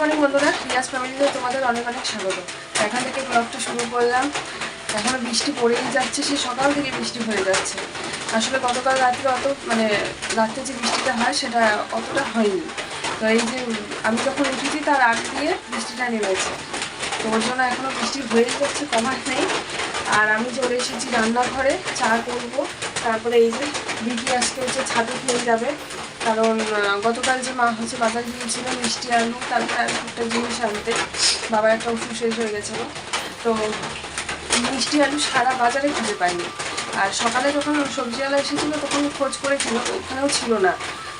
বন্ধুরা, রিয়াজ ফ্যামিলিতে তোমাদের অনেক অনেক স্বাগত। এখান থেকে ব্লগটা শুরু করলাম। এখনও বৃষ্টি পড়েই যাচ্ছে সে সকাল থেকে বৃষ্টি হয়ে যাচ্ছে। আসলে গতকাল রাত্রে অত মানে রাত্রে যে বৃষ্টিটা হয়, সেটা অতটা হয়নি। তো এই যে আমি যখন উঠেছি, তার আগ দিয়ে বৃষ্টিটা নেমেছে। তো ওর জন্য এখনও বৃষ্টি হয়ে যাচ্ছে, কমার নেই। আর আমি চলে এসেছি রান্নাঘরে, চা করব। তারপরে এই যে বিকি আজকে হচ্ছে ছাদে খেয়ে যাবে। কারণ গতকাল যে মা হচ্ছে বাজার গিয়েছিল, মিষ্টি আলু, তারপরে আর একটা জিনিস আনতে। বাবার একটা ওষুধ শেষ হয়ে গেছিল। তো মিষ্টি আলু সারা বাজারে খুঁজে পাইনি। আর সকালে যখন সবজিওয়ালা এসেছিল, তখন খোঁজ করেছিল ওখানেও ছিল না।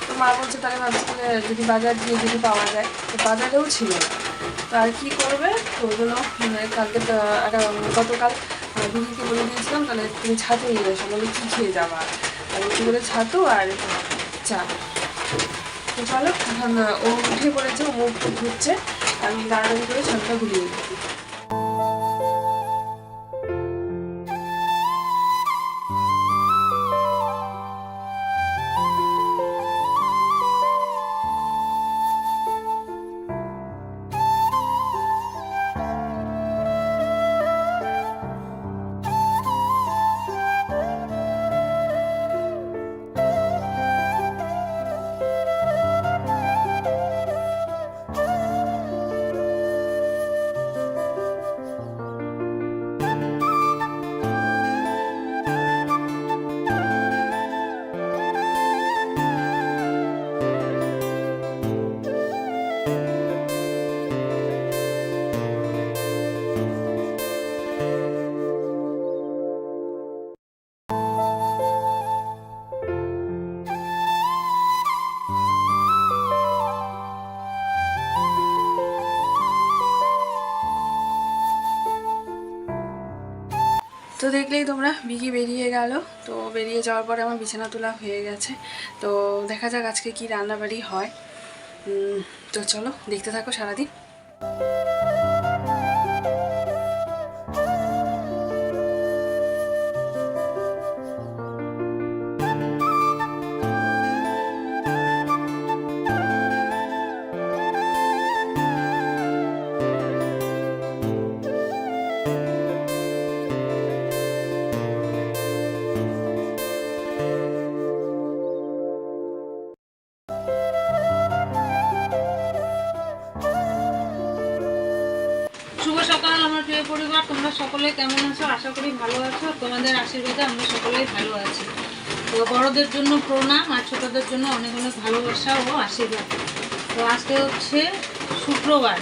তো মা বলছে, তাহলে ভাবছি যদি বাজার দিয়ে যদি পাওয়া যায়। তো বাজারেও ছিল না। তো আর কী করবে? তো ওই জন্য মানে কালকে গতকাল দিদিকে বলে দিয়েছিলাম, তাহলে তুমি ছাতু নিয়ে এসো। বলে, কী খেয়ে যাবা? আর করে ছাতু আর চা। তো চলো এখন ও উঠে পড়েছে ও মুখ টুক ধুচ্ছে আমি দাঁড়াদাঁড়ি করে ছাতুটা গুলিয়ে দিই তো দেখলেই তোমরা বিকি বেরিয়ে গেল। তো বেরিয়ে যাওয়ার পরে আমার বিছানা তোলা হয়ে গেছে। তো দেখা যাক আজকে কি রান্নাবাড়ি হয়। তো চলো, দেখতে থাকো সারাদিন। সকলে কেমন আছো? আশা করি ভালো আছো। তোমাদের আশীর্বাদে আমরা সকলেই ভালো আছি। তো বড়দের জন্য প্রণাম, আর ছোটদের জন্য অনেক অনেক ভালোবাসা ও আশীর্বাদ। তো আজকে হচ্ছে শুক্রবার।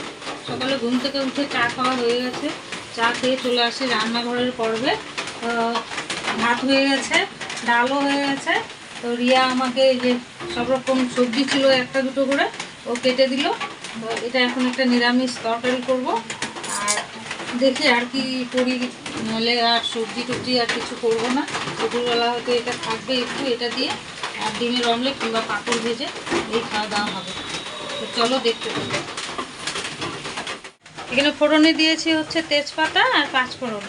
সকালে ঘুম থেকে উঠে চা খাওয়া হয়ে গেছে। চা খেয়ে চলে আসি রান্নাঘরের পর্বে। ভাত হয়ে গেছে, ডালও হয়ে গেছে। তো রিয়া আমাকে যে সব রকম সবজি ছিল একটা দুটো করে, ও কেটে দিল। তো এটা এখন একটা নিরামিষ তরকারি করব। দেখি আর কি করি নলে আর সবজি টবজি আর কিছু করব না। দুপুরবেলা হয়তো এটা থাকবে একটু, এটা দিয়ে আর ডিমের অমলেট কিংবা পাঁপড় ভেজে এই খাওয়া দাওয়া হবে। তো চলো দেখতে পাবো এখানে ফোড়নে দিয়েছি হচ্ছে তেজপাতা আর পাঁচফোড়ন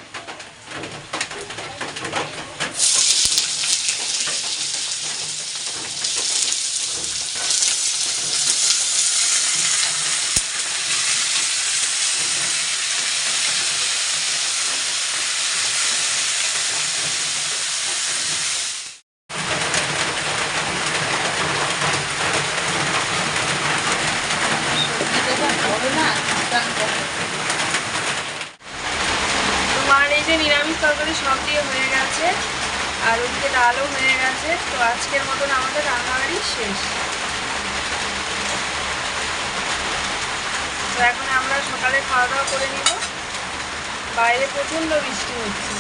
তোমার এই যে নিরামিষ তরকারি সব দিয়ে হয়ে গেছে আর ওদিকে ডালও হয়ে গেছে তো আজকের মতন আমাদের রান্নাবাড়ি শেষ তো এখন আমরা সকালে করে নিব। বাইরে প্রচণ্ড বৃষ্টি হচ্ছে।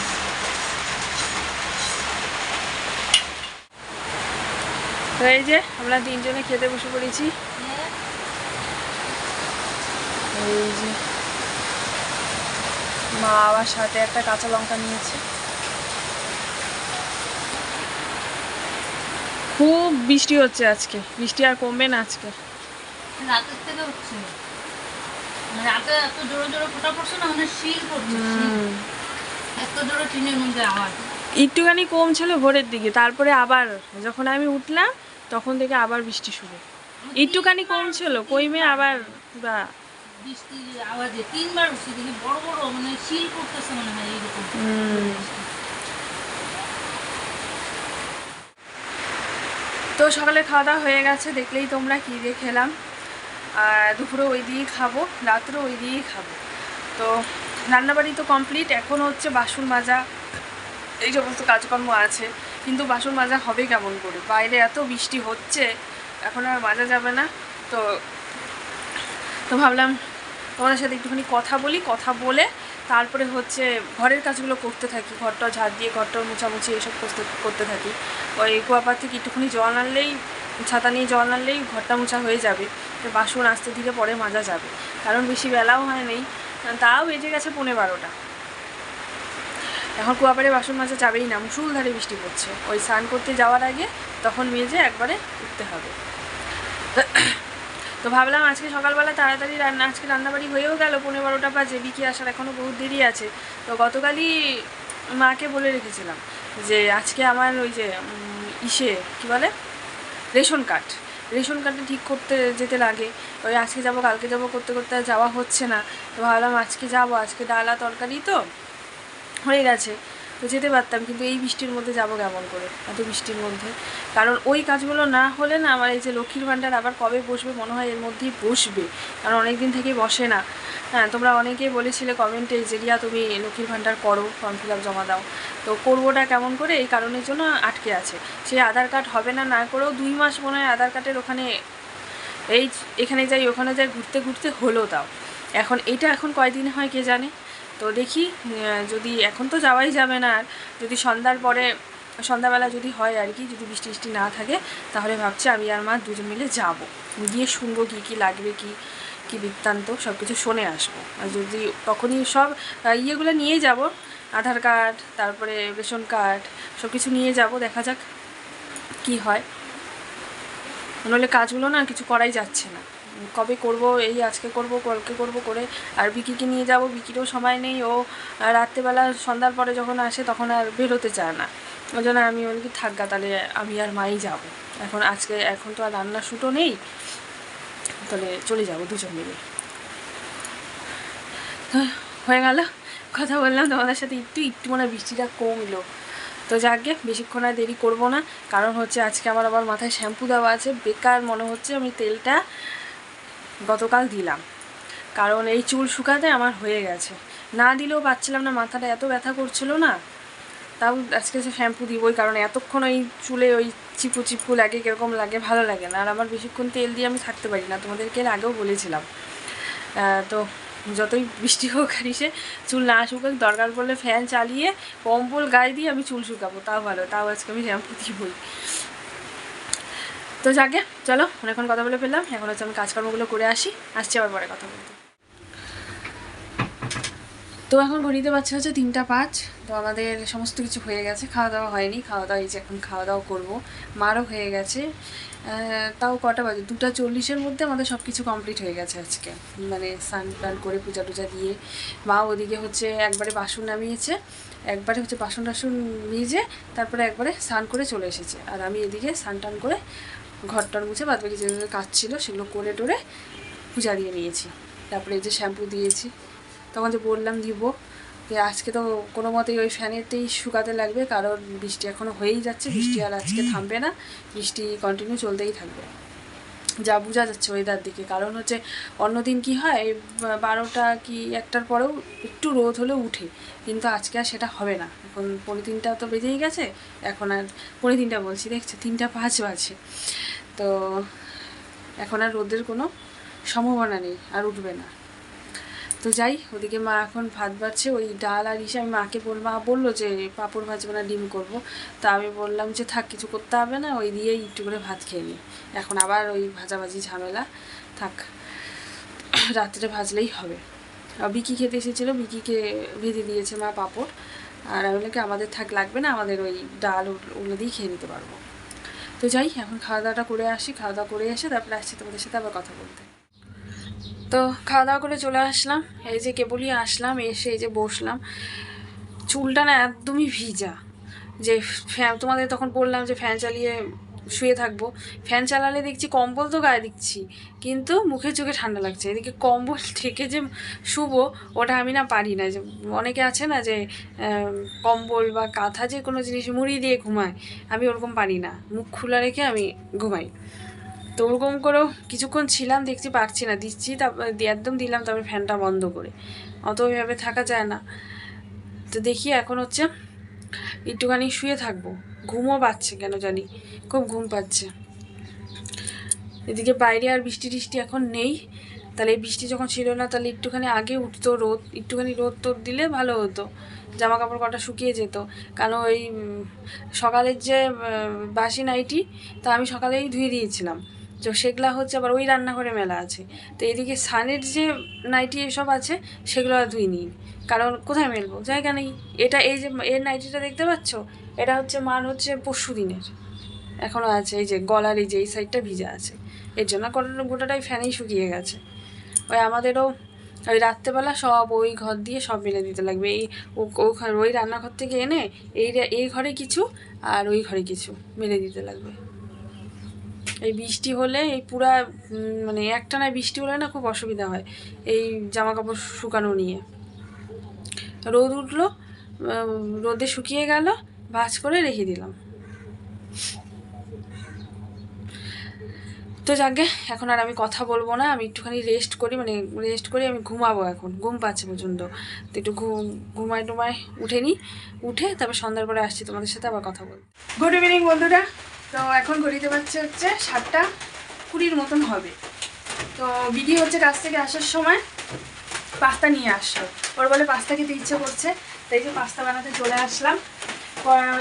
তো এই যে আমরা তিনজনে খেতে বসে পড়েছি। এই যে মা আবার সাথে একটা কাঁচা লঙ্কা নিয়েছে। খুব বৃষ্টি হচ্ছে আজকে। বৃষ্টি আর কমবে না আজকে। রাতের থেকে হচ্ছে। রাতে এত জোরে জোরে ফোটা পড়ছে না মানে শিল পড়ছে এত জোরে টিনের মধ্যে আওয়াজ। একটুখানি কম ছিল ভোরের দিকে তারপরে আবার যখন আমি উঠলাম তখন থেকে আবার বৃষ্টি শুরু। একটুখানি কম ছিল কইমে আবার পুরা বৃষ্টির আওয়াজে তিনবার উঠছে দেখি বড় বড় মানে শিল পড়তেছে মনে হয় এইরকম। তো সকালে খাওয়া দাওয়া হয়ে গেছে দেখলেই তোমরা কী দিয়ে খেলাম। দুপুরে ওই দিয়েই খাব রাত্রেও ওই দিয়েই খাব। তো রান্নাবাড়ি তো কমপ্লিট এখন হচ্ছে বাসন মাজা, এই সমস্ত কাজকর্ম আছে, কিন্তু বাসন মাজা হবে কেমন করে? বাইরে এত বৃষ্টি হচ্ছে, এখন আর মাজা যাবে না। তো তো ভাবলাম তোমাদের সাথে একটুখানি কথা বলি, কথা বলে তারপরে হচ্ছে ঘরের কাজগুলো করতে থাকি ঘরটা ঝাড় দিয়ে ঘরটা মোছামুছি এসব করতে থাকি। ওই কুয়াপার থেকে একটুখানি জল আনলেই, ছাতা নিয়ে জল আনলেই ঘরটা মোছা হয়ে যাবে। বাসন আস্তে ধীরে পরে মাজা যাবে। কারণ বেশি বেলাও হয় নেই। তাও বেজে গেছে পনেরো বারোটা। এখন কুয়াপাড়ে বাসন মাজা যাবেই না। মুসুলধারে বৃষ্টি পড়ছে। ওই স্নান করতে যাওয়ার আগে তখন মেজে একবারে উঠতে হবে। তো ভাবলাম আজকে সকালবেলা তাড়াতাড়ি রান্না আজকে রান্নাবাড়ি হয়েও গেল। পনেরো বারোটা বাজে। বিকি আসার এখনও বহুত দেরি আছে। তো গতকালই মাকে বলে রেখেছিলাম যে, আজকে আমার ওই যে ইসে, কি বলে? Ration card. রেশন কার্ডটা ঠিক করতে যেতে লাগে। ওই আজকে যাব, কালকে যাব, করতে করতে যাওয়া হচ্ছে না। তো ভাবলাম আজকে যাব, আজকে ডালা, তরকারি তো হয়ে গেছে। তো যেতে পারতাম, কিন্তু এই বৃষ্টির মধ্যে যাব কেমন করে? এত বৃষ্টির মধ্যে। কারণ ওই কাজগুলো না হলে না আমার এই যে লক্ষ্মীর ভাণ্ডার আবার কবে বসবে মনে হয় এর মধ্যেই বসবে। কারণ অনেক দিন থেকেই বসে না। হ্যাঁ তোমরা অনেকেই বলেছিলে কমেন্টে যে রিয়া তুমি লক্ষ্মীর ভাণ্ডার করো, ফর্ম ফিল জমা দাও। তো করবোটা কেমন করে? এই কারণের জন্য আটকে আছে। সেই আধার কার্ড হবে না না করেও দুই মাস মনে হয় আধার কার্ডের ওখানে এই এখানে যাই, ওখানে যাই, ঘুরতে ঘুরতে হলো তাও। এখন, এটা এখন কয়দিন হয় কে জানে? তো দেখি যদি এখন তো যাওয়াই যাবে না আর। যদি সন্ধ্যার পরে, সন্ধ্যাবেলা যদি হয় আর কি, যদি বৃষ্টি বৃষ্টি না থাকে, তাহলে ভাবছি আমি আর মা দুজন মিলে যাব। গিয়ে শুনব কী কী লাগবে, কি কি বৃত্তান্ত সব কিছু শুনে আসব। আর যদি তখনই সব ইয়েগুলো নিয়ে যাব, আধার কার্ড, তারপরে রেশন কার্ড সব কিছু নিয়ে যাব, দেখা যাক কি হয়। নইলে কাজগুলো না কিছু করাই যাচ্ছে না। কবে করব এই আজকে করব কালকে করব করে আর বিকিকে নিয়ে যাব। বিকিরও সময় নেই ও রাত্রেবেলা সন্ধ্যার পরে যখন আসে তখন আর বেরোতে চায় না। ওই জন্য আমি বলি কি থাকগা তাহলে আমি আর মাই যাব। এখন আজকে এখন তো আর রান্নার শুটো নেই তাহলে চলে যাব দুজন মিলে। হ্যাঁ, গেল কথা বললাম তোমাদের সাথে একটু একটু মনে বৃষ্টিটা কমলো। তো যাকে বেশিক্ষণ আর দেরি করব না কারণ হচ্ছে আজকে আমার আবার মাথায় শ্যাম্পু দেওয়া আছে। বেকার মনে হচ্ছে আমি তেলটা গতকাল দিলাম। কারণ এই চুল শুকাতে আমার হয়ে গেছে। না দিলেও পাচ্ছিলাম না, মাথাটা এত ব্যথা করছিল না। তাও আজকে সে শ্যাম্পু দিবই, কারণ এতক্ষণ ওই চুলে ওই চিপু চিপু লাগে, কীরকম লাগে, ভালো লাগে না। আর আমার বেশিক্ষণ তেল দিয়ে আমি থাকতে পারি না, তোমাদেরকে এর আগেও বলেছিলাম। তো যতই বৃষ্টি হোক আর সে চুল না শুকাক, দরকার পড়লে ফ্যান চালিয়ে, কম্বল গায়ে দিয়ে আমি চুল শুকাবো, তাও ভালো, তাও আজকে আমি শ্যাম্পু দিবই। তো যাকে, চলো, অনেকক্ষণ কথা বলে ফেললাম। এখন হচ্ছে আমি কাজকর্মগুলো করে আসি। আসছি আবার পরে কথা বলতে। তো এখন ঘড়িতে পাচ্ছে হচ্ছে তিনটা পাঁচ। তো আমাদের সমস্ত কিছু হয়ে গেছে। খাওয়া দাওয়া হয়নি। খাওয়া দাওয়া এই যে এখন খাওয়া দাওয়া করব। মারও হয়ে গেছে। তাও কটা বাজে? দুটা চল্লিশের মধ্যে আমাদের সব কিছু কমপ্লিট হয়ে গেছে আজকে। মানে স্নান টান করে পূজা টুজা দিয়ে মা ওদিকে হচ্ছে একবারে বাসন নামিয়েছে। একবারে হচ্ছে বাসন টাসন ভিজে তারপরে একবারে স্নান করে চলে এসেছে। আর আমি এদিকে স্নান টান করে ঘর টর মুছে বাদ বাকি যে যে কাজ ছিল সেগুলো করে টোরে পূজা দিয়ে নিয়েছি। তারপরে যে শ্যাম্পু দিয়েছি। তখন যে বললাম দিব। যে আজকে তো কোনো মতেই ওই ফ্যানেতেই শুকাতে লাগবে, কারণ বৃষ্টি এখনও হয়েই যাচ্ছে, বৃষ্টি আর আজকে থামবে না। বৃষ্টি কন্টিনিউ চলতেই থাকবে। যা বোঝা যাচ্ছে ওয়েদার দিকে। কারণ হচ্ছে অন্যদিন কি হয় বারোটা কি একটার পরেও একটু রোদ হলেও উঠে। কিন্তু আজকে আর সেটা হবে না। এখন পনেরো তিনটা তো বেজেই গেছে। এখন আর পনেরো তিনটা বলছি, দেখছে? তিনটা পাঁচ বাজে। তো এখন আর রোদের কোনো সম্ভাবনা নেই, আর উঠবে না। তো যাই, ওদিকে মা এখন ভাত বাড়ছে, ওই ডাল আর ইসে, আমি মাকে বল, মা বলল যে পাঁপড় ভাজবো না, ডিম করব। তা আমি বললাম যে থাক, কিছু করতে হবে না, ওই দিয়েই একটু করে ভাত খেয়ে নিই। এখন আবার ওই ভাজাভাজি ঝামেলা, থাক। রাত্রে ভাজলেই হবে। বিকি খেতে এসেছিল, বিকিকে ভেজে দিয়েছে মা পাঁপড়। আর আমি বললাম আমাদের থাক, লাগবে না, আমাদের ওই ডাল ওগুলো দিয়েই খেয়ে নিতে পারব। তো যাই, এখন খাওয়া দাওয়াটা করে আসি খাওয়া দাওয়া করে এসে তারপরে আসছি তোমাদের সাথে আবার কথা বলতে। তো খাওয়া দাওয়া করে চলে আসলাম, এই যে কেবলই আসলাম, এসে এই যে বসলাম। চুলটা না একদমই ভিজা। যে ফ্যান, তোমাদের তখন বললাম যে ফ্যান চালিয়ে শুয়ে থাকব। ফ্যান চালালে দেখছি কম্বল তো গায়ে দিচ্ছি, কিন্তু মুখে চোখে ঠান্ডা লাগছে। এদিকে কম্বল থেকে যে শুবো, ওটা আমি না পারি না। যে অনেকে আছে না যে কম্বল বা কাঁথা যে কোনো জিনিস মুড়ি দিয়ে ঘুমায়, আমি ওরকম পারি না। মুখ খোলা রেখে আমি ঘুমাই। তো ওরকম করেও কিছুক্ষণ ছিলাম, দেখছি পারছি না। দিচ্ছি তারপর একদম দিলাম তারপরে ফ্যানটা বন্ধ করে। অত ওইভাবে থাকা যায় না। তো দেখি এখন হচ্ছে একটুখানি শুয়ে থাকব। ঘুমও পাচ্ছে কেন জানি? খুব ঘুম পাচ্ছে। এদিকে বাইরে আর বৃষ্টি টিষ্টি এখন নেই। তাহলে এই বৃষ্টি যখন ছিল না, তাহলে একটুখানি আগে উঠতো রোদ, একটুখানি রোদ তোদ দিলে ভালো হতো। জামা কাপড় কটা শুকিয়ে যেত। কারণ ওই সকালের যে বাসি নাইটি, তা আমি সকালেই ধুয়ে দিয়েছিলাম। তো সেগুলা হচ্ছে আবার ওই রান্নাঘরে মেলা আছে। তো এদিকে সানের যে নাইটি এসব আছে, সেগুলো আর ধুইনি। কারণ কোথায় মেলবো? জায়গা নেই। এটা এই যে এর নাইটিটা দেখতে পাচ্ছ? এটা হচ্ছে মার হচ্ছে পরশু দিনের। এখনও আছে, এই যে গলার এই যে এই সাইডটা ভিজা আছে। এর জন্য গোটা গোটাটাই ফ্যানেই শুকিয়ে গেছে। ওই আমাদেরও ওই রাত্রেবেলা সব ওই ঘর দিয়ে সব মেলে দিতে লাগবে। এই ও- ঘর- ওই রান্নাঘর থেকে এনে এই এই ঘরে কিছু আর ওই ঘরে কিছু মেলে দিতে লাগবে। এই বৃষ্টি হলে এই পুরা মানে একটানা বৃষ্টি হলে না খুব অসুবিধা হয়। এই জামা কাপড় শুকানো নিয়ে। রোদ উঠল রোদে শুকিয়ে গেল, ভাজ করে রেখে দিলাম। তো যাকে, এখন আর আমি কথা বলব না, আমি একটুখানি রেস্ট করি মানে রেস্ট করি আমি ঘুমাবো এখন, ঘুম পাচ্ছে প্রচণ্ড। তো একটু ঘুম ঘুমাই টুমাই উঠে নিই, উঠে তারপর সন্ধ্যার পরে আসছি তোমাদের সাথে আবার কথা বলব গুড ইভিনিং বন্ধুরা। তো এখন ঘড়িতে পারছে হচ্ছে সাতটা কুড়ির মতন হবে। তো বিডি হচ্ছে কাছ থেকে আসার সময়। পাস্তা নিয়ে আসলো। ওর বলে পাস্তা খেতে ইচ্ছে করছে। তাই যে পাস্তা বানাতে চলে আসলাম।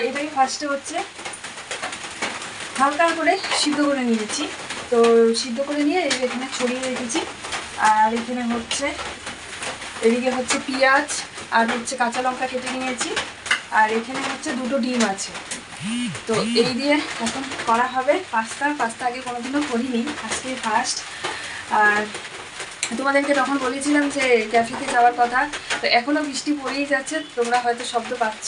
এটাকে ফার্স্টে হচ্ছে হালকা করে সিদ্ধ করে নিয়েছি। তো সিদ্ধ করে নিয়ে এখানে ছড়িয়ে রেখেছি। আর এখানে হচ্ছে, এদিকে হচ্ছে পেঁয়াজ আর হচ্ছে কাঁচা লঙ্কা কেটে নিয়েছি। আর এখানে হচ্ছে দুটো ডিম আছে। তো এই দিয়ে এখন করা হবে পাস্তা। পাস্তা আগে কোনোদিনও করিনি, আজকে ফার্স্ট আর তোমাদেরকে তখন বলেছিলাম যে ক্যাফেতে যাওয়ার কথা, তো এখনও বৃষ্টি পড়েই যাচ্ছে, তোমরা হয়তো শব্দ পাচ্ছ।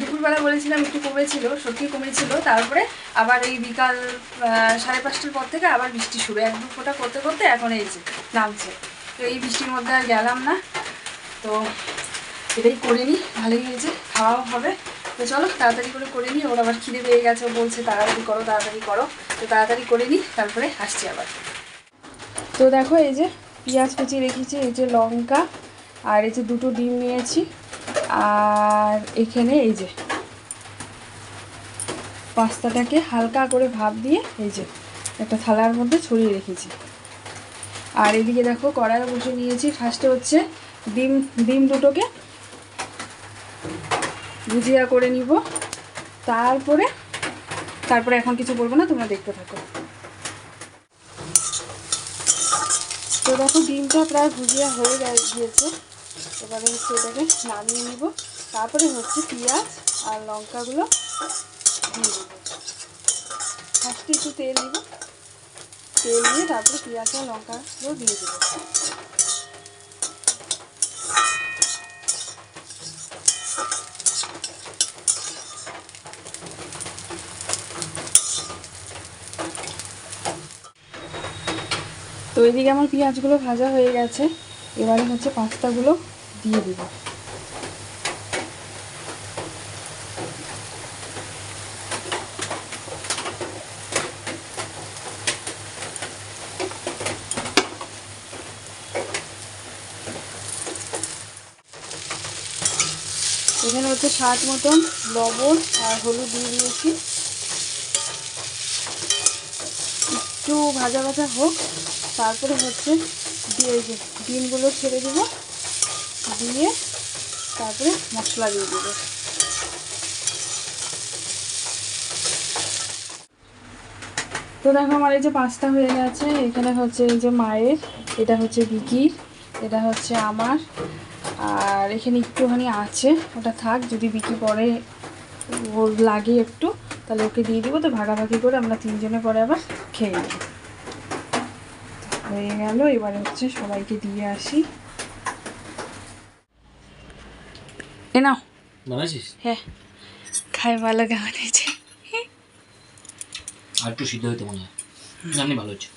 দুপুরবেলা বলেছিলাম একটু কমেছিল, সত্যি কমেছিল, তারপরে আবার এই বিকাল সাড়ে পাঁচটার পর থেকে আবার বৃষ্টি শুরু, এক দু ফোঁটা করতে করতে এখন এই যে নামছে। তো এই বৃষ্টির মধ্যে আর গেলাম না, তো এটাই করে নিই, ভালোই হয়েছে, খাওয়াও হবে। তো চলো, তাড়াতাড়ি করে করে নিই, ওর আবার খিদে পেয়ে গেছে বলছে, তাড়াতাড়ি করো তাড়াতাড়ি করো। তো তাড়াতাড়ি করে নিই, তারপরে আসছি আবার। তো দেখো এই যে পেঁয়াজ কুচি রেখেছি, এই যে লঙ্কা আর এই যে দুটো ডিম নিয়েছি। আর এখানে এই যে পাস্তাটাকে হালকা করে ভাপ দিয়ে এই যে একটা থালার মধ্যে ছড়িয়ে রেখেছি। আর এদিকে দেখো কড়াই বসে নিয়েছি ফার্স্টে হচ্ছে ডিম ডিম দুটোকে ভুজিয়া করে নিব। তারপরে তারপরে এখন কিছু বলব না, তোমরা দেখতে থাকো। তো দেখো ডিমটা প্রায় ভুজিয়া হয়ে গিয়েছে। এবারে হচ্ছে এটাকে নামিয়ে নিব। তারপরে হচ্ছে পেঁয়াজ আর লঙ্কাগুলো দিয়ে দেবো। ফার্স্টে একটু তেল দিব। তেল দিয়ে তারপরে পেঁয়াজ আর লঙ্কাগুলো দিয়ে দেবো। এদিকে আমার পেঁয়াজগুলো ভাজা হয়ে গেছে। এবারে হচ্ছে পাস্তাগুলো দিয়ে দিব। এখানে হচ্ছে স্বাদ মতন লবণ আর হলুদ দিয়ে দিয়েছি। একটু ভাজা ভাজা হোক। তারপরে হচ্ছে দিয়ে ডিমগুলো ছেড়ে দেব। দিয়ে তারপরে মশলা দিয়ে দেব। তো দেখো আমার এই যে পাস্তা হয়ে গেছে। এখানে হচ্ছে এই যে মায়ের, এটা হচ্ছে বিকির, এটা হচ্ছে আমার। আর এখানে একটুখানি আছে, ওটা থাক, যদি বিকি পরে ওর লাগে একটু, তাহলে ওকে দিয়ে দিব। তো ভাগাভাগি করে আমরা তিনজনে পরে আবার খেয়ে নেব। হয়ে গেল। এবারে হচ্ছে সবাইকে দিয়ে আসি। এ নাও। বানাইছিস? হ্যাঁ। খাই ভালো কেমন হয়েছে আর একটু সিদ্ধ হইতে মনে হয়। এমনি ভালো হচ্ছে।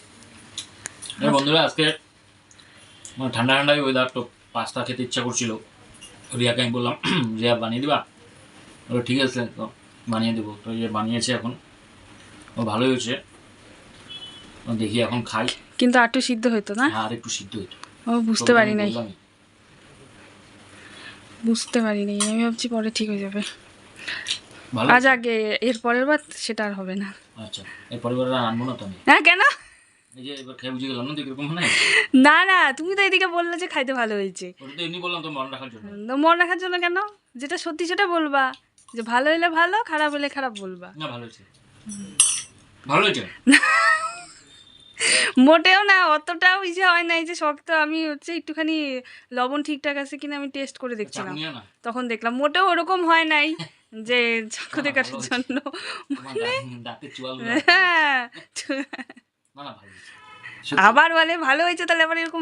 বন্ধুরা আজকে মানে ঠান্ডা ঠান্ডায় ওয়েদার তো পাস্তা খেতে ইচ্ছা করছিল। রিয়াকে আমি বললাম রিয়া বানিয়ে দিবা? ও ঠিক আছে তো বানিয়ে দেবো। তো ইয়ে বানিয়েছে এখন। ও ভালোই হয়েছে। দেখি এখন খাই। কিন্তু আটু সিদ্ধ হতো না? হ্যাঁ, আর একটু সিদ্ধ হইতো। ও বুঝতে পারি নাই। বুঝতে পারি নাই আমি ভাবছি পরে ঠিক হয়ে যাবে। আজ আগে এর পরের বার সেটা আর হবে না। আচ্ছা এই পরিবারে আর আনব না তো আমি? হ্যাঁ কেন? না না তুমি তো এদিকে বললে যে খাইতে ভালো হয়েছে। মনে মন রাখার জন্য। কেন? যেটা সত্যি সেটা বলবা। যে ভালো হলে ভালো খারাপ হলে খারাপ বলবা। না ভালো হয়েছে। ভালো হয়েছে? মোটেও না অতটাও ইসে হয় নাই যে শক্ত আমি হচ্ছে একটুখানি লবণ ঠিকঠাক আছে কিনা আমি টেস্ট করে দেখছিলাম। তখন দেখলাম মোটেও ওরকম হয় নাই যে চক্ষুতে না, কাটার জন্য। চুয়াল হ্যাঁ। আবার বলে ভালো হয়েছে তাহলে আবার এরকম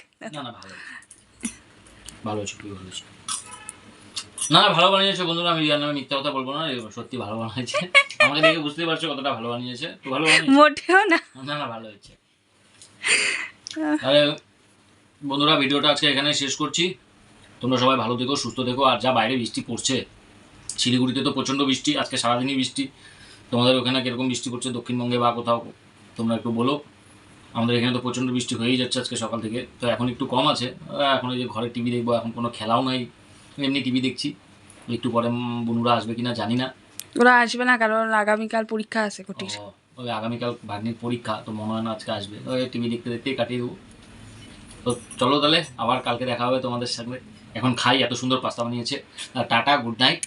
কেন? না না ভালো ভালো হয়েছে ভালো হয়েছে না না ভালো বানিয়েছে বন্ধুরা আমি রিয়ার নামে মিথ্যা কথা বলব না সত্যি ভালো বানিয়েছে। আমাকে দেখে বুঝতে পারছ কতটা ভালো বানিয়েছে। তো ভালো মোটেও না। না না ভালো হয়েছে। তাহলে বন্ধুরা ভিডিওটা আজকে এখানে শেষ করছি। তোমরা সবাই ভালো থেকো সুস্থ থেকো আর যা বাইরে বৃষ্টি পড়ছে শিলিগুড়িতে তো প্রচণ্ড বৃষ্টি আজকে সারাদিনই বৃষ্টি। তোমাদের ওখানে কীরকম বৃষ্টি পড়ছে দক্ষিণবঙ্গে বা কোথাও তোমরা একটু বলো। আমাদের এখানে তো প্রচণ্ড বৃষ্টি হয়েই যাচ্ছে আজকে সকাল থেকে তো এখন একটু কম আছে। এখন এই যে ঘরে টিভি দেখব এখন কোনো খেলাও নাই। এমনি টিভি দেখছি। একটু পরে বোনুরা আসবে কিনা জানি না। ওরা আসবে না কারণ আগামীকাল পরীক্ষা আছে কুটির। ওই আগামীকাল ভাগ্নির পরীক্ষা তো মনে হয় না আজকে আসবে। ওই টিভি দেখতে দেখতেই কাটিয়ে দেবো। তো চলো তাহলে আবার কালকে দেখা হবে তোমাদের সঙ্গে। এখন খাই এত সুন্দর পাস্তা বানিয়েছে। Tata good night